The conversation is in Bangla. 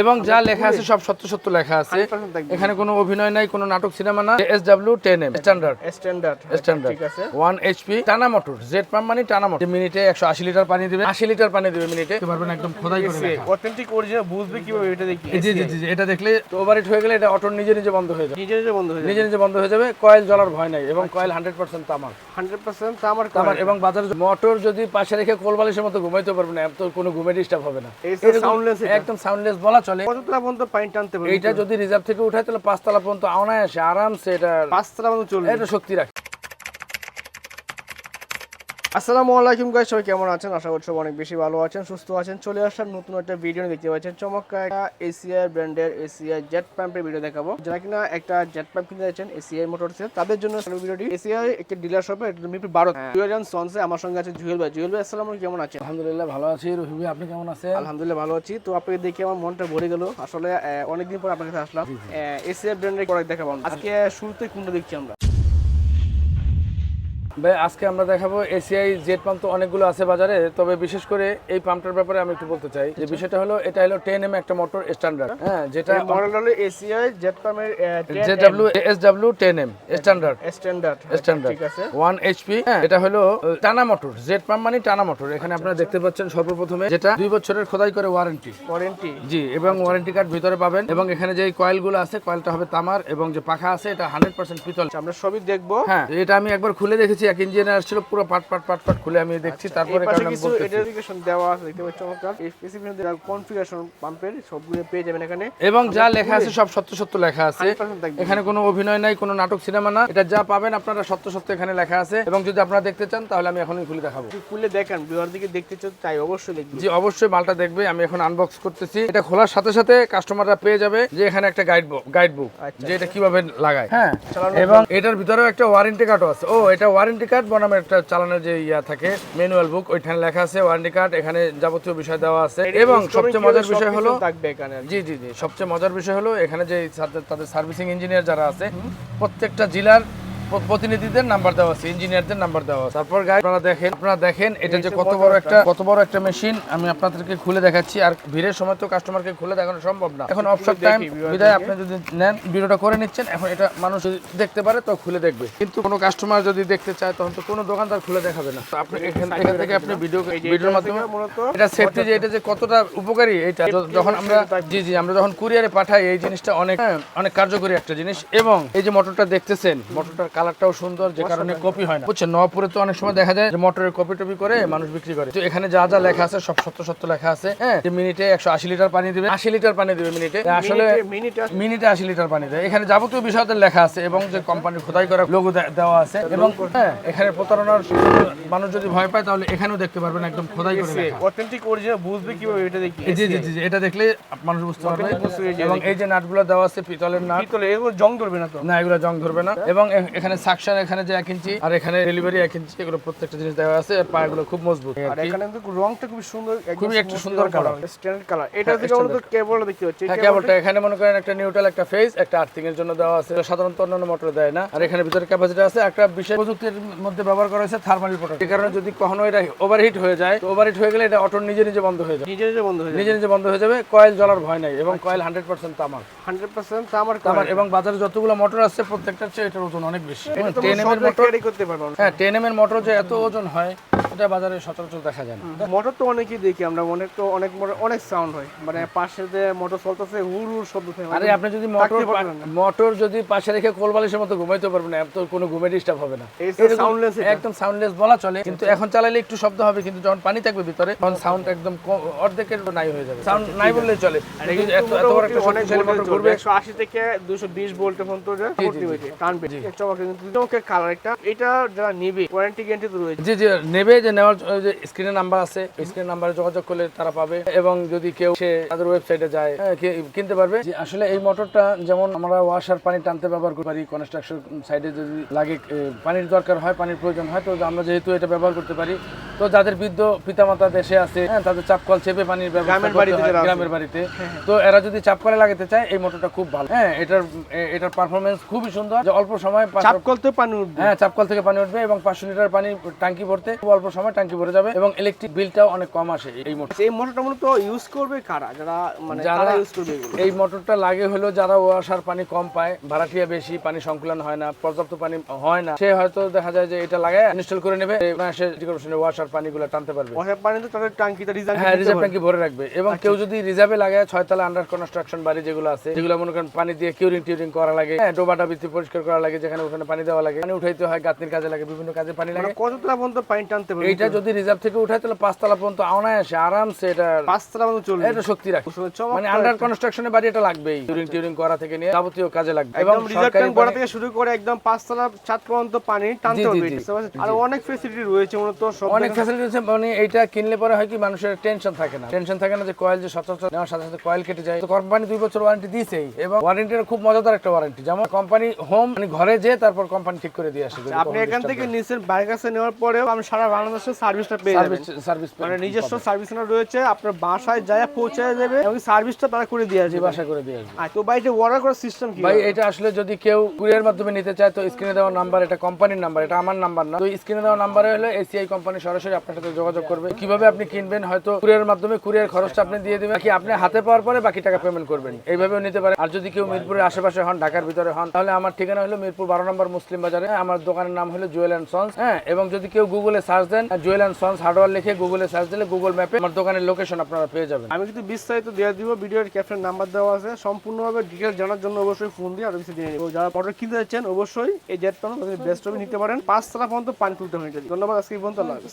এবং যা লেখা আছে সব সত্য সত্য লেখা আছে। এখানে কোনো অভিনয় নাই কোনো নাটক সিনেমা না। S W ten M standard standard standard ঠিক আছে। ওয়ান এইচপি টানা মোটর জেড পাম্প মানে টানা মোটর মিনিটে একশো আশি লিটার পানি দিবে আশি লিটার পানি দিবে মিনিটে পারবেন একদম খোদাই করে অথেন্টিক অরিজিনাল বুঝবে কীভাবে এটা দেখি? জি জি জি এটা দেখলে ওভারহিট হয়ে গেলে এটা অটো নিজে নিজে বন্ধ হয়ে যাবে। নিজে নিজে বন্ধ হয়ে যাবে। নিজে নিজে বন্ধ হয়ে যাবে কয়েল জ্বলার ভয় নাই এবং কয়েল হান্ড্রেড পার্সেন্ট তামার। হান্ড্রেড পার্সেন্ট আমার তামার এবং বাজারে মোটর যদি পাশে রেখে কোলবালিশের মতো ঘুমাইতে পারবে না তো কোনো ঘুমে ডিস্টার্ব হবে না। সাউন্ডলেস একদম সাউন্ডলেস বলা চলে। কতটা পর্যন্ত পানি টানতে পারবে। এটা যদি রিজার্ভ থেকে উঠায় তাহলে পাঁচতলা পর্যন্ত আওনায় আসে আরামসে এটা পাঁচতলা পর্যন্ত চলবে। এটা শক্তি রাখে। আসসালামু আলাইকুম গাইস সবাই কেমন আছেন? আশা করছি অনেক বেশি ভালো আছেন সুস্থ আছেন। চলে আসার নতুন একটা ভিডিও দেখতে পাচ্ছেন চমৎকার একটা এসিআই ব্র্যান্ডের এসিআই জেট পাম্পের ভিডিও দেখাবো। যারা কিনা একটা জেট পাম্প কিনতে যাচ্ছেন এসিআই মোটরসে তাদের জন্য ভিডিওটি এসিআই একটা ডিলার শপে এটা মিরপুর বারো জুয়েল সনসে আমার সঙ্গে আছে জুয়েল ভাই। জুয়েল ভাই আসসালামু আলাইকুম কেমন আছেন? আলহামদুলিল্লাহ ভালো আছি। ভাই আপনি কেমন আছেন? আলহামদুলিল্লাহ ভালো আছি। তো আপনাকে দেখে আমার মনটা ভরে গেল। আসলে অনেকদিন পর আপনার কাছে আসলাম। এসিআই ব্র্যান্ডের প্রোডাক্ট দেখাবো। আজকে শুরুতে কোনটা দেখছি আমরা? ভাই আজকে আমরা দেখাবো এসিআই জেট পাম্প তো অনেকগুলো আছে বাজারে তবে বিশেষ করে এই পাম্পটার ব্যাপারে আমি একটু বলতে চাই। যে বিষয়টা হলো এটা হলো টেন এম একটা মোটর স্ট্যান্ডার্ড হ্যাঁ। যেটা মডেল হলো এসিআই জেট পাম্পের J W S W ten M standard standard standard ঠিক আছে। ওয়ান এইচপি এটা হলো টানা মোটর জেট পাম্প মানে টানা মোটর এখানে আপনারা দেখতে পাচ্ছেন সর্বপ্রথমে যেটা দুই বছরের খোদাই করে ওয়ারেন্টি ওয়ারেন্টি জি এবং ওয়ারেন্টি কার্ড ভিতরে পাবেন এবং এখানে যে কয়েলগুলো আছে কয়েলটা হবে তামার এবং যে পাখা আছে এটা হান্ড্রেড পার্সেন্ট পিতল। আমরা সবই দেখব। হ্যাঁ এটা আমি একবার খুলে দেখেছি এক ইঞ্জিনিয়ার আসছিল পুরো পাট পাট পাট পাট খুলে আমি দেখছি তারপরে এই কারণ আমি কিছু। এডুকেশন দেওয়া আছে দেখতে পাচ্ছেন চমৎকার। এই স্পেসিফিকেশন দেওয়া কনফিগারেশন পাম্পের সবগুলো পেয়ে যাবেন এখানে। এবং যা লেখা আছে সব সত্য সত্য লেখা আছে। এখানে কোনো অভিনয় নাই কোনো নাটক সিনেমা না। এটা যা পাবেন আপনারা সত্য সত্য এখানে লেখা আছে। এবং যদি আপনারা দেখতে চান তাহলে আমি এখনই খুলে দেখাবো। খুলে দেখেন বিহার দিকে দেখতে চান তাই অবশ্যই দেখবেন। জি অবশ্যই মালটা দেখবে আমি এখন আনবক্স করতেছি। এটা খোলার সাথে সাথে কাস্টমাররা পেয়ে যাবে যে এখানে একটা গাইড বুক গাইড বুক আচ্ছা। যে এটা কীভাবে লাগায়। হ্যাঁ এবং এটার ভিতরেও একটা ওয়ারেন্টি কার্ডও আছে। ও এটা ওয়ারেন্টি কার্ড বনাম একটা চালানোর যে ইয়া থাকে ম্যানুয়াল বুক ওইখানে লেখা আছে ওয়ারেন্টি কার্ড এখানে যাবতীয় বিষয় দেওয়া আছে। এবং সবচেয়ে মজার বিষয় হলো থাকবে এখানে জি জি জি সবচেয়ে মজার বিষয় হলো এখানে যে তাদের- সার্ভিসিং ইঞ্জিনিয়ার যারা আছে প্রত্যেকটা জেলার প্রতিনিধিদের নাম্বার দেওয়া আছে ইঞ্জিনিয়ারদের নাম্বার দেওয়া আছে। তারপর গাড়ি আপনারা দেখেন আপনারা দেখেন এটা যে কত বড় একটা কত বড় একটা মেশিন আমি আপনাদেরকে খুলে দেখাচ্ছি। আর ভিড়ের সময় তো কাস্টমারকে খুলে দেখানো সম্ভব না। এখন অফসর টাইম বিদায় আপনি যদি নেন ভিডিওটা করে নিচ্ছেন এখন এটা মানুষ যদি দেখতে পারে তো খুলে দেখবে। কিন্তু কোনো কাস্টমার যদি দেখতে চায় তখন তো কোনো দোকানদার খুলে দেখাবে না। তো আপনি এখান এখান থেকে আপনি ভিডিও ভিডিওর মাধ্যমে এটা সেফটি যে এটা যে কতটা উপকারী এটা যখন আমরা জি জি আমরা যখন কুরিয়ারে পাঠাই এই জিনিসটা অনেক অনেক কার্যকরী একটা জিনিস। এবং এই যে মোটরটা দেখতেছেন মোটরটার কালারটাও সুন্দর যে কারণে কপি হয় না। বুঝছেন নবপুরে তো অনেক সময় দেখা যায় যে মোটরের কপি টপি করে মানুষ বিক্রি করে। তো এখানে যা যা লেখা আছে সব সত্য সত্য লেখা আছে হ্যাঁ? যে মিনিটে একশো আশি লিটার পানি দিবে আশি লিটার পানি দিবে মিনিটে। আসলে মিনিটে আশি লিটার পানি দেয়। এখানে যাবতীয় বিষয়তে লেখা আছে এবং যে কোম্পানির খোদাই করা লোগো দেওয়া আছে এবং হ্যাঁ এখানে প্রতারণার মানুষ যদি ভয় পায় তাহলে এখানেও দেখতে পারবেন একদম খোদাই করে অথেন্টিক অরিজিনাল বুঝবে কীভাবে এটা দেখি। জি জি জি এটা দেখলে মানুষ বুঝতে পারবে। এবং এই যে নাটগুলো দেওয়া আছে পিতলের নাট পিতলে এগুলো জং ধরবে না তো না এগুলো জং ধরবে না এবং এখানে সাকশন এখানে যে এক ইঞ্চি আর এখানে ডেলিভারি এক ইঞ্চি এগুলো প্রত্যেকটা জিনিস দেওয়া আছে পায়াগুলো খুব মজবুত। আর এখানে কিন্তু রংটা খুবই সুন্দর খুবই একটা সুন্দর colour। স্ট্যান্ডার্ড কালার এটা থেকে মূলত কেবল দেখতে পাচ্ছি। হ্যাঁ কেবলটা এখানে মনে করেন একটা নিউট্রাল একটা ফেজ একটা আর্থিং এর জন্য দেওয়া আছে। সাধারণত অন্যান্য মোটর দেয় না। আর এখানে ভিতরে ক্যাপাসিটি আছে একটা বিশেষ প্রযুক্তির মধ্যে ব্যবহার করা হয়েছে থার্মাল প্রোটেক্ট এই কারণে যদি কখনো এটা ওভারহিট হয়ে যায় ওভারহিট হয়ে গেলে এটা অটো নিজে নিজে বন্ধ হয়ে যাবে। নিজে নিজে বন্ধ হয়ে যায় নিজে নিজে বন্ধ হয়ে যাবে কয়েল জ্বলার ভয় নাই এবং কয়েল হান্ড্রেড পার্সেন্ট তামার। হান্ড্রেড পার্সেন্ট আমার তামার এবং বাজারে যতগুলো মোটর আছে প্রত্যেকটার চেয়ে এটার ওজন অনেক বেশি। টেন এম এর মোটর করতে পারব হ্যাঁ টেন এম এর মোটর যে এত ওজন হয় এটা বাজারে সচরাচর দেখা যায় না। মোটর তো অনেকই দেখি আমরা অনেক তো অনেক অনেক সাউন্ড হয়। মানে পাশে যে মোটর চলতেছে হুর হুর শব্দ আরে আপনি যদি মোটর। মোটর যদি পাশে রেখে কোলবালিশের মতো ঘুমাইতে পারবেন না তো কোনো ঘুমে ডিস্টার্ব হবে না। সাউন্ডলেস একদম সাউন্ডলেস বলা চলে কিন্তু এখন চালালে একটু শব্দ হবে কিন্তু যখন পানি থাকবে ভিতরে তখন সাউন্ড একদম অর্ধেকের নাই হয়ে যাবে। সাউন্ড নাই বললেই চলে। এত বড় একটা অনেক মোটর ঘুরবে। একশো আশি থেকে দুশো বিশ ভোল্ট পর্যন্ত টানবে। এটা যারা নেবে ওয়ারেন্টি নেবে যে নেওয়ার যে নাম্বার আছে স্ক্রিন নাম্বারে যোগাযোগ করলে তারা পাবে। এবং যদি কেউ তাদের ওয়েবসাইটে যায় হ্যাঁ, কিনতে পারবে। আসলে এই মোটরটা যেমন আমরা ওয়াশার পানি টানতে ব্যবহার কনস্ট্রাকশন সাইডে যদি লাগে পানির দরকার হয় পানির প্রয়োজন হয় তো আমরা যেহেতু এটা ব্যবহার করতে পারি তো যাদের বৃদ্ধ পিতামাতা দেশে আছে হ্যাঁ, তাদের চাপ কল চেপে পানির ব্যবস্থা গ্রামের বাড়িতে হয়, বাড়িতে। তো এরা যদি চাপ কলে লাগাতে চায় এই মোটরটা খুব ভালো। হ্যাঁ এটার এটার পারফরমেন্স খুবই সুন্দর। যে অল্প সময় পাঁচশো- চাপ করতে পানি উঠবে। হ্যাঁ চাপকল থেকে পানি উঠবে এবং পাঁচশো লিটার পানি ট্যাঙ্কি ভরতে খুব অল্প সময় ট্যাঙ্কি ভরে যাবে এবং ইলেকট্রিক বিলটাও অনেক কম আসে এই মোটর এই মোটরটা মূলত ইউজ করবে কারা? যারা মানে যারা- ইউজ করবে এই মোটরটা লাগে হলো যারা ওয়াসার পানি কম পায় ভাড়াটিয়া বেশি পানি সংকুলন হয় না পর্যাপ্ত পানি হয় না সে হয়তো দেখা যায় যে এটা লাগায় ইনস্টল করে নেবে সে ওয়াসার পানিগুলো টানতে পারবে। ওয়াসার পানি তো তাদের ট্যাঙ্কিতে রিজার্ভ হ্যাঁ রিজার্ভ ট্যাঙ্কি ভরে রাখবে। এবং কেউ যদি রিজার্ভে লাগায় ছয়তলা আন্ডার কনস্ট্রাকশন বাড়ি যেগুলো আছে যেগুলো মনে করেন পানি দিয়ে কিউরিং টিউরিং করা লাগে হ্যাঁ ভিত্তি পরিষ্কার করা লাগে যেখানে ওখানে পানি দেওয়া লাগে পানি উঠাইতে হয় গাঁতনির কাজে লাগে বিভিন্ন কাজে পানি লাগে। কতটা পর্যন্ত পানি টানতে পারবে? এইটা যদি রিজার্ভ থেকে উঠায় তাহলে পাঁচতলা পর্যন্ত আওনায় আসে আরামসে এটা পাঁচতলা পর্যন্ত চলবে। এটা শক্তি রাখে মানে আন্ডার কনস্ট্রাকশনের বাড়ি এটা লাগবেই। টিউরিং টিউরিং করা থেকে নিয়ে যাবতীয় কাজে লাগবে। এবং রিজার্ভ ট্যাঙ্ক থেকে শুরু করে একদম পাঁচতলা ছাদ পর্যন্ত পানি টানতে হবে? আর অনেক ফেসিলিটি রয়েছে মূলত সব অনেক ফ্যাসিলিটি মানে এইটা কিনলে পরে হয় কি মানুষের টেনশন থাকে না। টেনশন থাকে না যে কয়েল যে সচরাচর নেওয়ার সাথে সাথে কয়েল কেটে যায়। তো কোম্পানি দুই বছর ওয়ারেন্টি দিয়েছেই এবং ওয়ারেন্টিটা খুব মজাদার একটা ওয়ারেন্টি যেমন কোম্পানি হোম মানে ঘরে যে তারপর কোম্পানি ঠিক করে দিয়ে আসে। আপনি এখান থেকে নিচের বাইরের কাছে নেওয়ার পরেও আপনি সারা বাংলাদেশে সার্ভিসটা পেয়ে যাবেন। সার্ভিস মানে নিজস্ব সার্ভিস সেন্টার রয়েছে আপনার বাসায় যায় পৌঁছে দেবে এবং সার্ভিসটা তারা করে দিয়ে আসবে। বাসা করে দিয়ে আসবে। তো বাড়িতে অর্ডার করার সিস্টেম কি ভাই এটা আসলে যদি কেউ কুরিয়ার মাধ্যমে নিতে চায় তো স্ক্রিনে দেওয়া নাম্বার এটা কোম্পানির নাম্বার এটা আমার নাম্বার না। তো স্ক্রিনে দেওয়া নাম্বারে হলে এসিআই কোম্পানি সরাসরি আপনার সাথে যোগাযোগ করবে। কীভাবে আপনি কিনবেন হয়তো কুরিয়ার মাধ্যমে কুরিয়ার খরচটা আপনি দিয়ে দিবেন কি আপনি হাতে পাওয়ার পরে বাকি টাকা পেমেন্ট করবেন? এইভাবেও নিতে পারেন আর যদি কেউ মিরপুরের আশেপাশে হন ঢাকার ভিতরে হন তাহলে আমার ঠিকানা হলো মিরপুর বারো নম্বর মুসলিম বাজারে। আমার দোকানের নাম হলো জুয়েল অ্যান্ড সন্স। হ্যাঁ এবং যদি কেউ গুগলে সার্চ দেন জুয়েল অ্যান্ড সন্স হার্ডওয়ার লিখে গুগলে সার্চ দিলে গুগল ম্যাপে আমার দোকানের লোকেশন আপনারা পেয়ে যাবেন। আমি কিন্তু বিস্তারিত দিয়ে দিব ভিডিওর ক্যাপ্টেন নাম্বার দেওয়া আছে। সম্পূর্ণভাবে ডিটেল জানার জন্য অবশ্যই ফোন দিয়ে আরও কিছু দিয়ে নেব যারা অর্ডার কিনতে যাচ্ছেন অবশ্যই এই জেট পানো তাদের বেস্ট হবে নিতে পারেন। পাঁচ তারা পর্যন্ত পানি তুলতে হয় এটা ধন্যবাদ আজকে পর্যন্ত হাফেজ।